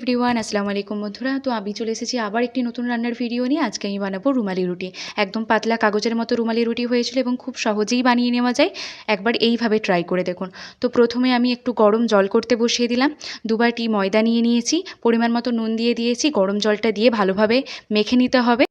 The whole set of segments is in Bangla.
এভরিওয়ান আসসালামু আলাইকুম বন্ধুরা। তো আমি চলে এসেছি আবার একটি নতুন রান্নার ভিডিও নিয়ে। আজকে আমি বানাবো রুমালি রুটি। একদম পাতলা কাগজের মতো রুমালি রুটি হয়েছিল এবং খুব সহজেই বানিয়ে নেওয়া যায়। একবার এইভাবে ট্রাই করে দেখুন। তো প্রথমে আমি একটু গরম জল করতে বসিয়ে দিলাম। দুবারটি ময়দা নিয়ে নিয়েছি। পরিমাণ মতো নুন দিয়ে দিয়েছি। গরম জলটা দিয়ে ভালোভাবে মেখে নিতে হবে।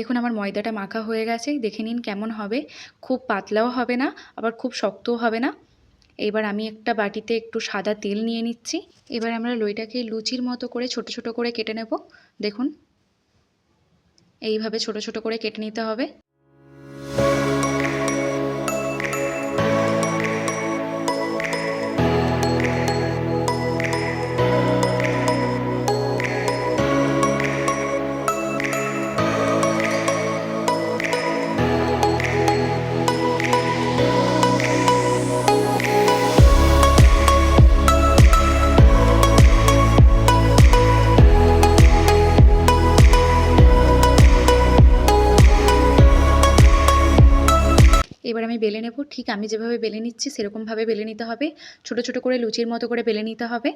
দেখুন আমার ময়দাটা মাখা হয়ে গেছে, দেখে নিন কেমন হবে। খুব পাতলাও হবে না, আবার খুব শক্তও হবে না। এবার আমি একটা বাটিতে একটু সাদা তেল নিয়ে নিচ্ছি। এবার আমরা লইটাকে লুচির মতো করে ছোট ছোট করে কেটে নেব। দেখুন, এইভাবে ছোট ছোট করে কেটে নিতে হবে। এবার আমি বেলে নেব। ঠিক আমি যেভাবে বেলে নিচ্ছি, সেরকমভাবে বেলে নিতে হবে। ছোট ছোট করে লুচির মতো করে বেলে নিতে হবে।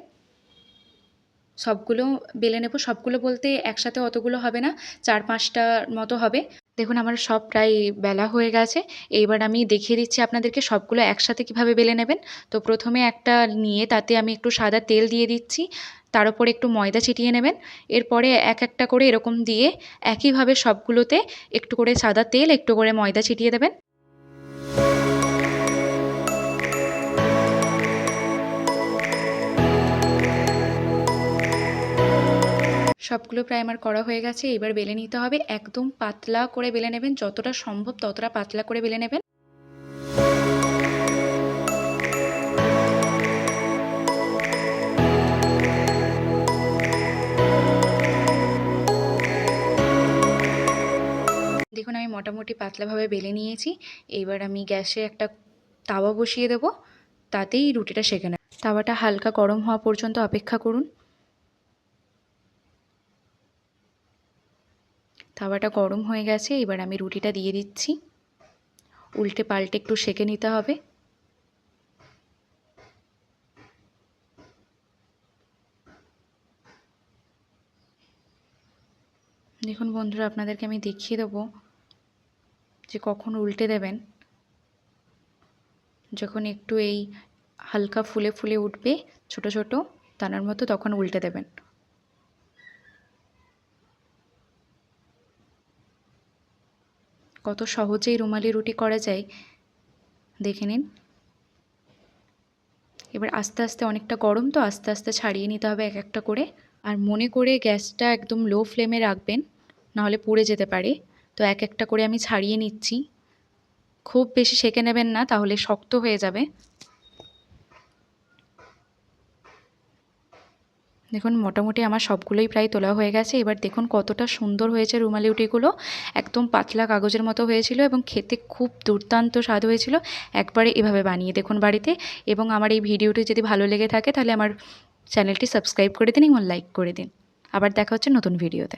সবগুলো বেলে নেব। সবগুলো বলতে একসাথে অতগুলো হবে না, চার পাঁচটার মতো হবে। দেখুন, আমার সব প্রায় বেলা হয়ে গেছে। এইবার আমি দেখিয়ে দিচ্ছি আপনাদেরকে সবগুলো একসাথে কীভাবে বেলে নেবেন। তো প্রথমে একটা নিয়ে তাতে আমি একটু সাদা তেল দিয়ে দিচ্ছি। তার উপরে একটু ময়দা ছিটিয়ে নেবেন। এরপরে এক একটা করে এরকম দিয়ে একইভাবে সবগুলোতে একটু করে সাদা তেল, একটু করে ময়দা ছিটিয়ে দেবেন। সবগুলো প্রায় আমার করা হয়ে গেছে, এবার বেলে নিতে হবে, একদম পাতলা করে বেলে নেবেন, যতটা সম্ভব ততটা পাতলা করে বেলে নেবেন। দেখুন, আমি মোটামুটি পাতলাভাবে বেলে নিয়েছি, এবার আমি গ্যাসে একটা তাওয়া বসিয়ে দেবো, তাতেই রুটিটা সেঁকে নেব। তাওয়াটা হালকা গরম হওয়া পর্যন্ত অপেক্ষা করুন। তাওয়াটা গরম হয়ে গেছে, এবার আমি রুটিটা দিয়ে দিচ্ছি। উল্টে পাল্টে একটু সেঁকে নিতে হবে। দেখুন বন্ধুরা, আপনাদেরকে আমি দেখিয়ে দেবো যে কখন উল্টে দেবেন। যখন একটু এই হালকা ফুলে ফুলে উঠবে, ছোট ছোট দানার মতো তখন উল্টে দেবেন। কত সহজেই রুমালি রুটি করা যায়, দেখে নিন। এবার আস্তে আস্তে অনেকটা গরম, তো আস্তে আস্তে ছাড়িয়ে নিতে হবে এক একটা করে। আর মনে করে গ্যাসটা একদম লো ফ্লেমে রাখবেন, নাহলে পুড়ে যেতে পারে। তো এক একটা করে আমি ছাড়িয়ে নিচ্ছি। খুব বেশি সেঁকে নেবেন না, তাহলে শক্ত হয়ে যাবে। দেখুন, মোটামুটি আমার সবগুলোই প্রায় তোলা হয়ে গেছে। এবার দেখুন, কতটা সুন্দর হয়েছে রুমালি রুটিগুলো একদম পাতলা কাগজের মতো হয়েছিল এবং খেতে খুব দুর্দান্ত স্বাদ হয়েছিল। একবারে এভাবে বানিয়ে দেখুন বাড়িতে। এবং আমার এই ভিডিওটি যদি ভালো লেগে থাকে, তাহলে আমার চ্যানেলটি সাবস্ক্রাইব করে দিন এবং লাইক করে দিন। আবার দেখা হচ্ছে নতুন ভিডিওতে।